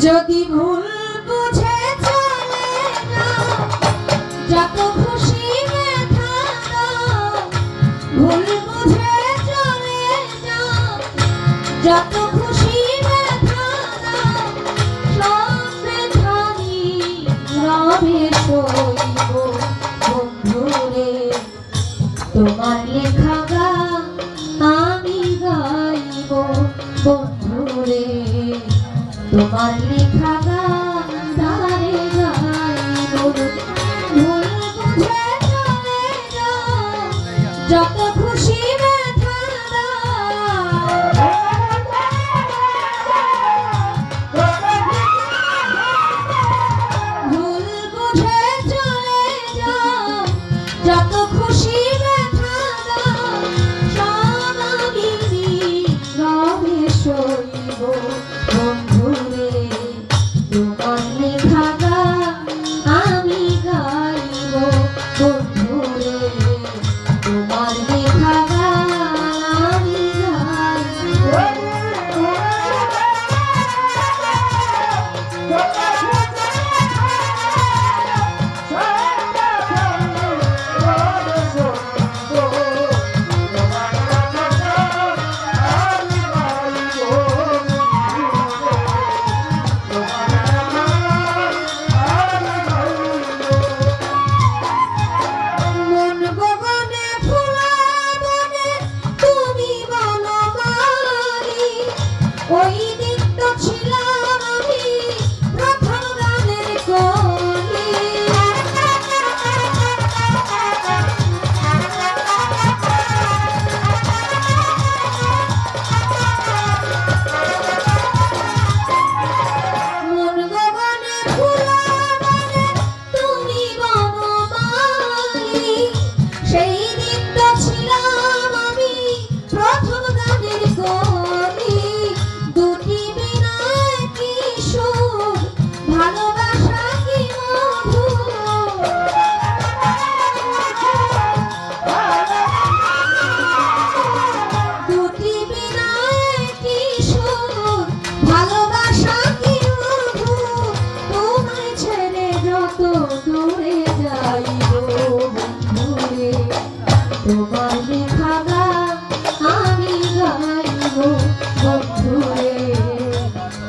যদি ভুল বুঝে চলে যত খুশি ভুল বুঝে চলে যত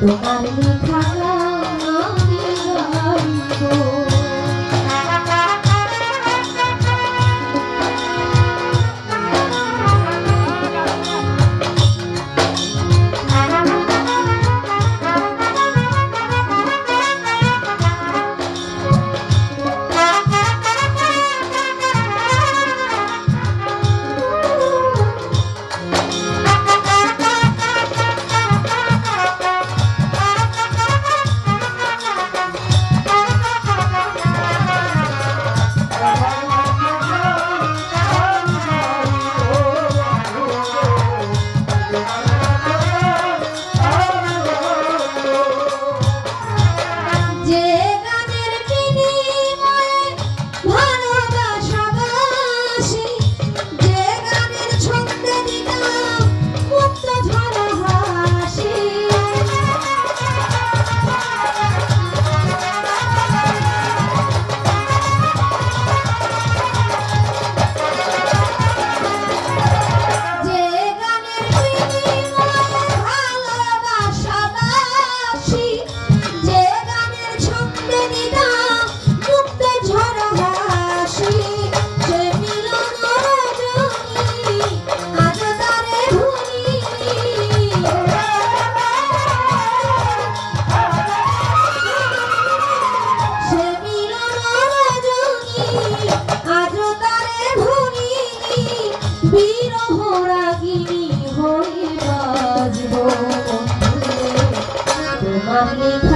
ตัวมาในมือข้ง পাখিনি হয়ে বাজব তোমার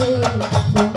জানে